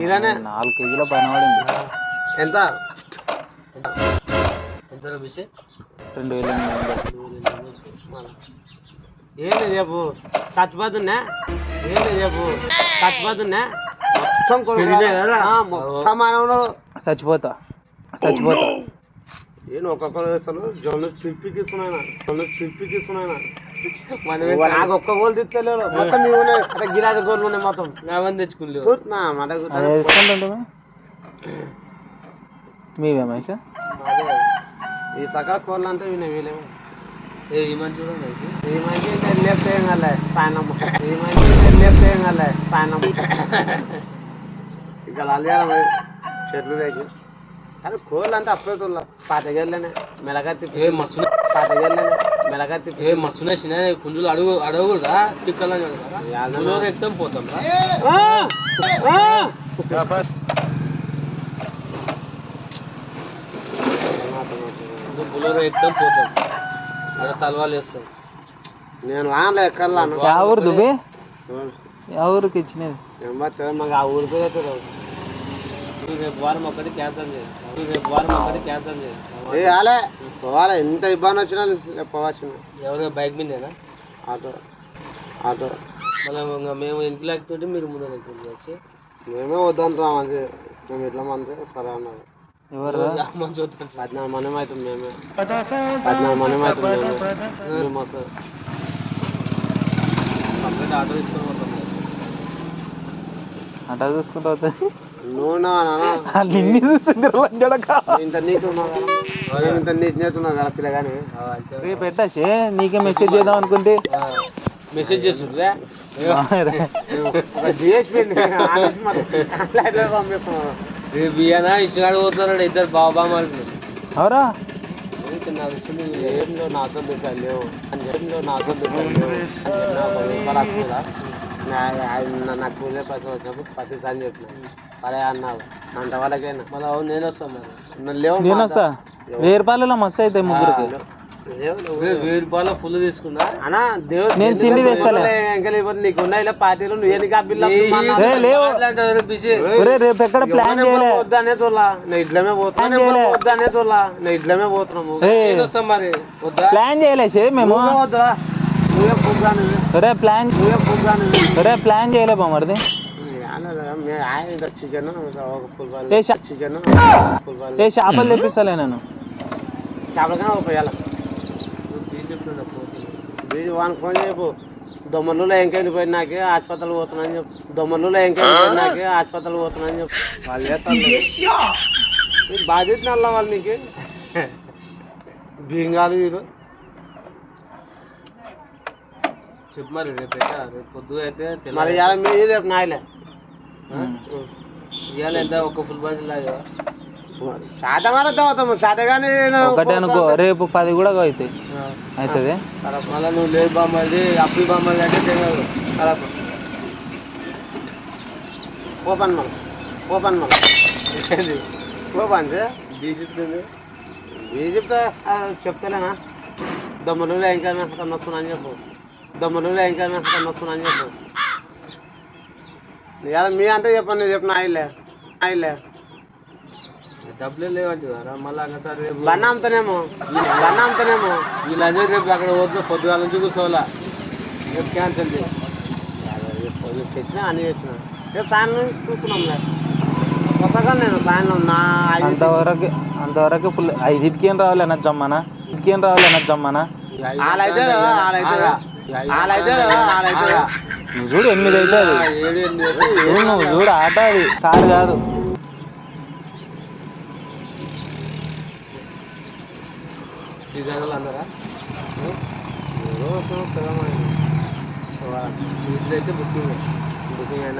నాలుగు కేజీల పైన పడింది. ఎంత? ఎంత రెండు వేల. ఏంది రేపు? చచ్చిపోతున్నా ఏంది రేపు? చచ్చిపోతున్నా మొత్తం కొడుకు మొత్తం మానవుడు చచ్చిపోతా చచ్చిపోతా నేను ఒక్కొక్కరు అసలు జొన్న చిప్పి తీసుకున్నాను జొన్న చిప్పి తీసుకున్నాను నాకు ఒక్క గోల్ తీసుకోలేరు. మొత్తం మీ ఉన్నాయి అక్కడ గిరాజీ గోళ్ళు ఉన్నాయి మొత్తం. నావని తెచ్చుకోలేవు చూస్తున్నా మాట మీవేమా సార్ ఈ సకల కోళ్ళు అంటే వినే వీలేవు ఏ ఈ మంచి చూడండి. ఈ మంచి లేపు ఏం కలే సాయనం ఈ మంచి లేపు ఏం కలే సాయనం ఇక అలియాల చెట్లు వేసి. కానీ కోళ్ళు అంటే అప్పుడే పాతగేళ్ళనే మెలగత్తి ఏ మస్తు పాతగేళ్ళనే మెలగత్తి ఏ మస్తు చిన్న కుంజులు అడుగు అడగకూడదా? తిక్కలని. బులోరు ఎక్కితే పోతాం బులోరు ఎక్కితే పోతాం. అక్కడ తలవాలు వేస్తాం. నేను వానలో ఎక్కర్లాను యా ఊరు దుబ్బే? యా ఊరికి ఇచ్చినది. ఆ ఊరి పేరు తెలియదు. నువ్వు రేపు వారం క్యాన్సల్ రేపు వారం క్యాన్సల్ పోవాలి? ఎంత ఇబ్బంది వచ్చినా రేపు ఎవరైనా బైక్ మీదేనా? Auto auto. మళ్ళీ ఇంకా మేము ఇంటి లేకపోతే మీరు ముందర వచ్చి మేమే వద్దంటున్నాం మేము ఇట్లా మంది? సరే అన్నారు. ఎవరు పద్నాలుగు మంది అవుతుంది మేమే. పద్నాలుగు మంది అవుతుంది మేమే. వస్తాం కంప్లీట్ ఆటో తీసుకొని పోతాం అట్లా చూసుకుంటా అవుతుంది నువ్వు నా వాళ్ళు ఇన్ని చూస్తుంది లంజడక ఇంత నీట్ ఉన్నావు కదా. నేను ఇంత నీట్ నేతున్నావు కదా పిల్లగాని? ఆ, అంతే. రేపు పెట్టాసే నీకే మెసేజ్ చేద్దాం అనుకుంటే. మెసేజ్ పంపిస్తున్నాను రేపు ఇష్టగాడు పోతున్నాడు. ఇద్దరు బాబా మాట్లాడు అవరా నా విషయం? ఏంలో నాతో దిక్కాలి లేవు. నాతో దిక్కాలి లేవు. ఆయన నాకు కూలే పైసలు వచ్చినప్పుడు ప్రతిసారి చెప్పిన. సరే అన్నావు అంత వాళ్ళకైనా. మళ్ళీ అవును నేను వస్తాను మరి. లేవు నేను వస్తా. వెయ్యి రూపాయలలో మస్తు అవుతాయి ముగ్గురికి. వే- వెయ్యి రూపాయల ఫుల్ తీసుకున్నా? అన్నా దేవుడు నేను తిండి నీకు ఉన్నాయి పార్టీలు? నువ్వు రేపు ఎక్కడ ప్లాన్ చేయలే. వద్దనే తోలా. నేను ఇట్లమే పోతున్నా చేయలే. వద్దనే తోలా. నేను ఇట్లమే పోతున్నాము. ఏ, నేను వస్తాం మరి. వద్దా? ప్లాన్ చేయలే సే మేము. వద్దా? ఒరే ప్లాన్ ఒరే ప్లాన్ చేయలే బాల్ ఏ చేపలు తెప్పిస్తలే నేను చేపలకైనా ఒక వేళ వీడి వానికి ఫోన్ చెప్పు దొమ్మలలో ఎంకెళ్ళి పోయినాకే హాస్పిటల్ పోతున్నాను చెప్పు. దొమ్మలలో ఎంకెళ్ళి పోయినాకే హాస్పిటల్ పోతున్నాను చెప్పు. వాళ్ళు చేస్తారు. నీకు బాధ్యత నల్ల వాళ్ళు నీకు? బీంగాలు వీరు చెప్పు మరి రేపు? రేపు పొద్దు అయితే మరి ఇవాళ మీ రేపు నాయలే. ఇవాళ ఎంత? ఒక ఫుల్ బాజీ లాగా శాతమాన చదువుతాము శాతగానే ఒకటే అనుకో రేపు పది కూడా అవుతాయి. అవుతుంది. మళ్ళీ నువ్వు లేదు బామ్మది అప్పుడు బామ్మది అంటే తెలియదు కలప ఓపెన్ మనం ఓపెన్ మనం ఓపెన్ బీసీతుంది ఏ చెప్తా ఆ, చెప్తలేనా? దొమ్మలు ఇంకా నొస్తున్నా అని చెప్పు. దొమ్మలు ఇంకా నొస్తున్నా అని చెప్పు. ఇవాళ మీ అంతా చెప్పండి నేను చెప్పిన ఆయిలే ఆయిలే డబ్బులే లేవంటి వారా మళ్ళీ ఒకసారి రేపు బండ అమ్ముతానేమో బండ అమ్ముతానేమో. వీళ్ళందరూ రేపు అక్కడ పోతున్నా పొద్దుగాల నుంచి కూర్చోవాలా. రేపు క్యాన్సల్ చేయి. తెచ్చినా అని తెచ్చిన. రేపు సాయంత్రం చూస్తున్నాం కొత్తగా నేను సాయంత్రం నా ఐదు అంతవరకు అంతవరకు ఫుల్ ఐదింటికి ఏం రావాలి అన్న జమ్మనా? ఇంటికి ఏం రావాలి అన్న జమ్మనా వాళ్ళైతే కదా వాళ్ళైతే నువ్వు చూడు ఎనిమిది ఎనిమిది అవుతాయి. చూడు నువ్వు చూడు ఆట అది. కారు కాదు. ఇట్లయితే బుకింగ్. బుకింగ్ అయినా